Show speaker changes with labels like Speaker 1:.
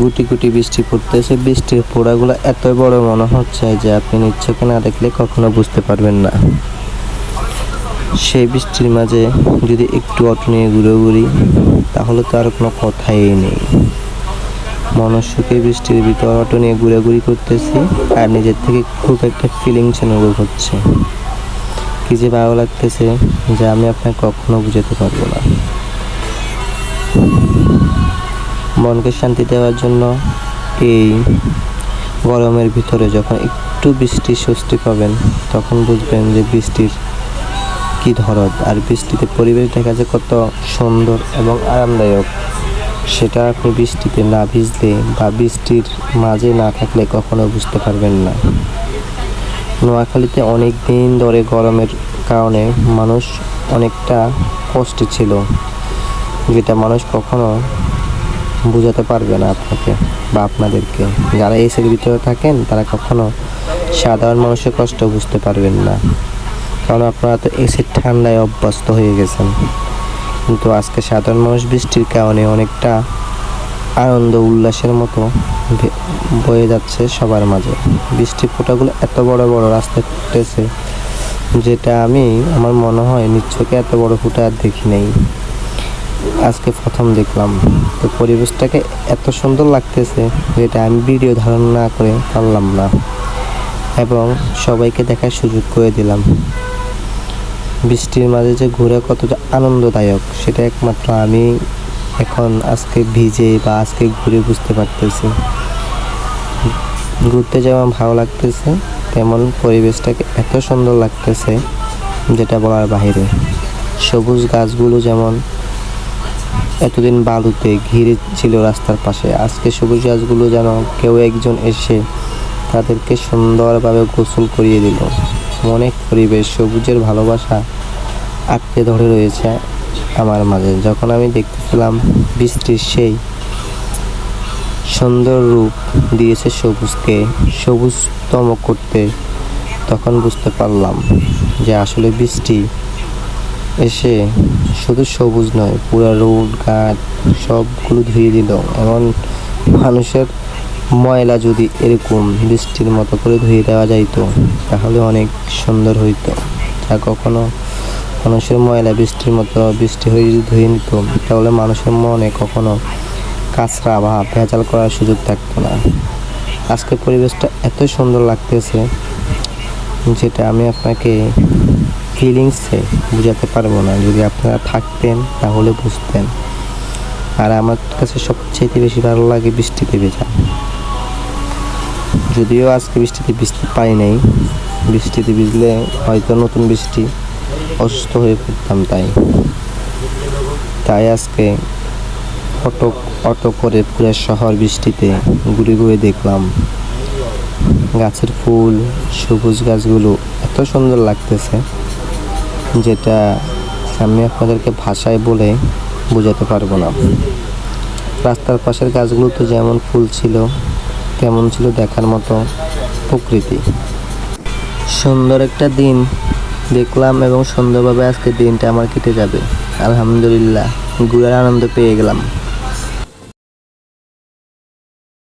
Speaker 1: গুটি গুটি বৃষ্টি পড়তেছে। বৃষ্টির পোড়াগুলো এত বড় মনে হচ্ছে যে আপনি নিচ্ছকে না দেখলে কখনো বুঝতে পারবেন না। সেই বৃষ্টির মাঝে যদি একটু অটো নিয়ে ঘুরে ঘুরি তাহলে তো আর কোনো কথাই নেই। মনস্যকে বৃষ্টির ভিতর অটো নিয়ে ঘুরাঘুরি করতেছি, আর নিজের থেকে খুব একটা ফিলিংস অনুভব হচ্ছে। কি যে ভালো লাগতেছে যে আমি আপনাকে কখনো বুঝাতে পারব না। মনকে শান্তি দেওয়ার জন্য এই গরমের ভিতরে যখন একটু বৃষ্টির স্বস্তি পাবেন, তখন বুঝবেন যে বৃষ্টির কি ধরত আর বৃষ্টিতে পরিবেশ দেখা যায় কত সুন্দর এবং আরামদায়ক। সেটা আপনি বৃষ্টিতে না ভিজলে বা বৃষ্টির মাঝে না থাকলে কখনো বুঝতে পারবেন না। নোয়াখালীতে অনেক দিন ধরে গরমের কারণে মানুষ অনেকটা কষ্টে ছিল, যেটা মানুষ কখনো বোঝাতে পারবে না আপনাকে বা আপনাদেরকে যারা এসির ভিতরে থাকেন, তারা কখনো সাধারণ মানুষের কষ্ট বুঝতে পারবেন না। কারণ আপনারা তো এসির ঠান্ডায় অভ্যস্ত হয়ে গেছেন। কিন্তু আজকে সাধারণ মানুষ বৃষ্টির কারণে অনেকটা আনন্দ, উল্লাসের মতো বয়ে যাচ্ছে সবার মাঝে। বৃষ্টির ফোঁটাগুলো এত বড় বড় রাস্তায় ফুটেছে, যেটা আমি, আমার মনে হয় নিচ্ছকে এত বড় ফুটা আর দেখি নাই। আজকে প্রথম দেখলাম। তো পরিবেশটাকে এত সুন্দর লাগতেছে যেটা আমি ভিডিও ধারণ না করে পারলাম না। এবং সবাইকে দেখার সুযোগ করে দিলাম। বৃষ্টির মাঝে যে ঘোরা কতটা আনন্দদায়ক, সেটা একমাত্র আমি এখন আজকে ভিজে বা আজকে ঘুরে বুঝতে পারতেছি। ঘুরতে যেমন ভালো লাগতেছে, তেমন পরিবেশটাকে এত সুন্দর লাগতেছে, যেটা বলার বাইরে। সবুজ গাছগুলো যেমন এতদিন বালুতে ঘিরে ছিল রাস্তার পাশে। আজকে সবুজ গাছগুলো যেন কেউ একজন এসে তাদেরকে সুন্দরভাবে গোসল করিয়ে দিল। মনে পরিবেশ, সবুজের ভালোবাসা আঁকড়ে ধরে রয়েছে আমার মাঝে। যখন আমি দেখতেছিলাম বৃষ্টির সেই সুন্দর রূপ দিয়েছে সবুজকে, সবুজতম করতে, তখন বুঝতে পারলাম যে আসলে বৃষ্টি এসে শুধু সবুজ নয়, পুরো রোড, ঘাট, সবগুলো ধুয়ে দিল। এমন মানুষের ময়লা যদি এরকম বৃষ্টির মতো করে ধুয়ে দেওয়া যাইতো, তাহলে অনেক সুন্দর হইতো। যা কখনো মানুষের ময়লা বৃষ্টির মতো বৃষ্টি হয়ে যদি ধুয়ে নিত, তাহলে মানুষের মনে কখনো কাঁচরা বা ভেজাল করার সুযোগ থাকতো না। আজকের পরিবেশটা এত সুন্দর লাগতেছে, যেটা আমি আপনাকে ফিলিংসে বোঝাতে পারব না। যদি আপনারা থাকতেন, তাহলে বুঝতেন। আর আমার কাছে সবচেয়ে বেশি ভালো লাগে বৃষ্টিতে ভেজা যদিও আজকে বৃষ্টিতে বৃষ্টি পাই নাই। বৃষ্টিতে ভিজলে হয়তো নতুন বৃষ্টি অসুস্থ হয়ে পড়তাম তাই। তাই আজকে অটো অটো করে পুরো শহর বৃষ্টিতে ঘুরে ঘুরে দেখলাম। গাছের ফুল, সবুজ গাছগুলো এত সুন্দর লাগতেছে। যেটা আমি আপনাদেরকে ভাষায় বলে বোঝাতে পারব না। রাস্তার পাশের গাছগুলো তো যেমন ফুল ছিল, তেমন ছিল দেখার মতো প্রকৃতি। সুন্দর একটা দিন দেখলাম এবং সুন্দরভাবে আজকে দিনটা আমার কেটে যাবে। আলহামদুলিল্লাহ, ঘুরার আনন্দ পেয়ে গেলাম।